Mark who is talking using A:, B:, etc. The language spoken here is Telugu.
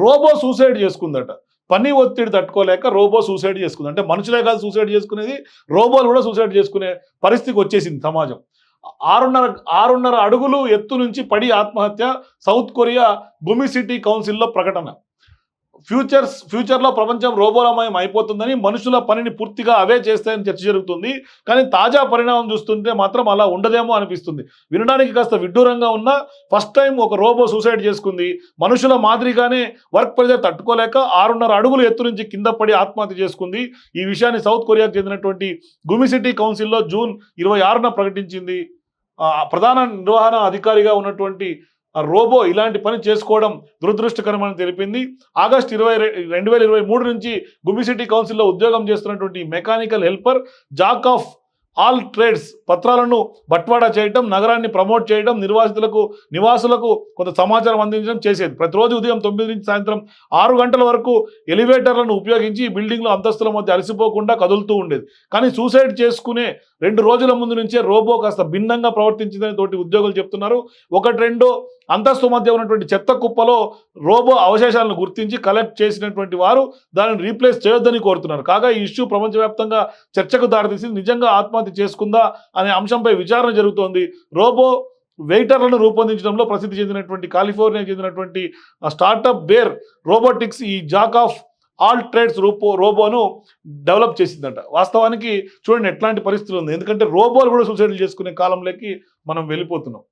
A: Robo suicide చేసుకుందట. పని ఒత్తిడి తట్టుకోలేక రోబో సూసైడ్ చేసుకుంది. అంటే మనుషులే కాదు సూసైడ్ చేసుకునేది రోబోలు కూడా సూసైడ్ చేసుకునే పరిస్థితికి వచ్చేసింది సమాజం. ఆరున్నర ఆరున్నర అడుగులు ఎత్తు నుంచి పడి ఆత్మహత్య సౌత్ కొరియా భూమి సిటీ కౌన్సిల్లో ప్రకటన. ఫ్యూచర్స్ ఫ్యూచర్లో ప్రపంచం రోబోలమయం అయిపోతుందని మనుషుల పనిని పూర్తిగా అవే చేస్తాయని చర్చ జరుగుతుంది. కానీ తాజా పరిణామం చూస్తుంటే మాత్రం అలా ఉండదేమో అనిపిస్తుంది. వినడానికి కాస్త విడ్డూరంగా ఉన్న ఫస్ట్ టైం ఒక రోబో సూసైడ్ చేసుకుంది. మనుషుల మాదిరిగానే వర్క్ ప్రెజర్ తట్టుకోలేక ఆరున్నర అడుగులు ఎత్తు నుంచి కింద పడి ఆత్మహత్య చేసుకుంది. ఈ విషయాన్ని సౌత్ కొరియాకు చెందినటువంటి గుమి సిటీ కౌన్సిల్లో జూన్ ఇరవై ఆరున ప్రకటించింది. ప్రధాన నిర్వహణ అధికారిగా ఉన్నటువంటి రోబో ఇలాంటి పని చేసుకోవడం దురదృష్టకరమని తెలిపింది. ఆగస్టు ఇరవై రెండు వేల ఇరవై మూడు నుంచి గుమి సిటీ కౌన్సిల్లో ఉద్యోగం చేస్తున్నటువంటి mechanical helper jack of all trades పత్రాలను బట్వాడా చేయడం నగరాన్ని ప్రమోట్ చేయడం నిర్వాసితులకు నివాసులకు కొంత సమాచారం అందించడం చేసేది. ప్రతిరోజు ఉదయం తొమ్మిది నుంచి సాయంత్రం ఆరు గంటల వరకు ఎలివేటర్లను ఉపయోగించి బిల్డింగ్లో అంతస్తుల మధ్య అలసిపోకుండా కదులుతూ ఉండేది. కానీ సూసైడ్ చేసుకునే రెండు రోజుల ముందు నుంచే రోబో కాస్త భిన్నంగా ప్రవర్తించిందని తోటి ఉద్యోగులు చెప్తున్నారు. ఒకటి రెండో అంతస్తు మధ్య ఉన్నటువంటి చెత్త కుప్పలో రోబో అవశేషాలను గుర్తించి కలెక్ట్ చేసినటువంటి వారు దానిని రీప్లేస్ చేయొద్దని కోరుతున్నారు. కాగా ఈ ఇష్యూ ప్రపంచవ్యాప్తంగా చర్చకు దారితీసింది. నిజంగా ఆత్మహత్య చేసుకుందా అనే అంశంపై విచారణ జరుగుతోంది. రోబో వెయిటర్లను రూపొందించడంలో ప్రసిద్ధి చెందినటువంటి కాలిఫోర్నియా చెందినటువంటి స్టార్టప్ బేర్ రోబోటిక్స్ ఈ జాక్ ఆఫ్ ఆల్ ట్రేడ్స్ రూపో రోబోను డెవలప్ చేసిందంట. వాస్తవానికి చూడండి ఎట్లాంటి పరిస్థితులు ఉంది. ఎందుకంటే రోబోలు కూడా సూసైడ్లు చేసుకునే కాలంలోకి మనం వెళ్ళిపోతున్నాం.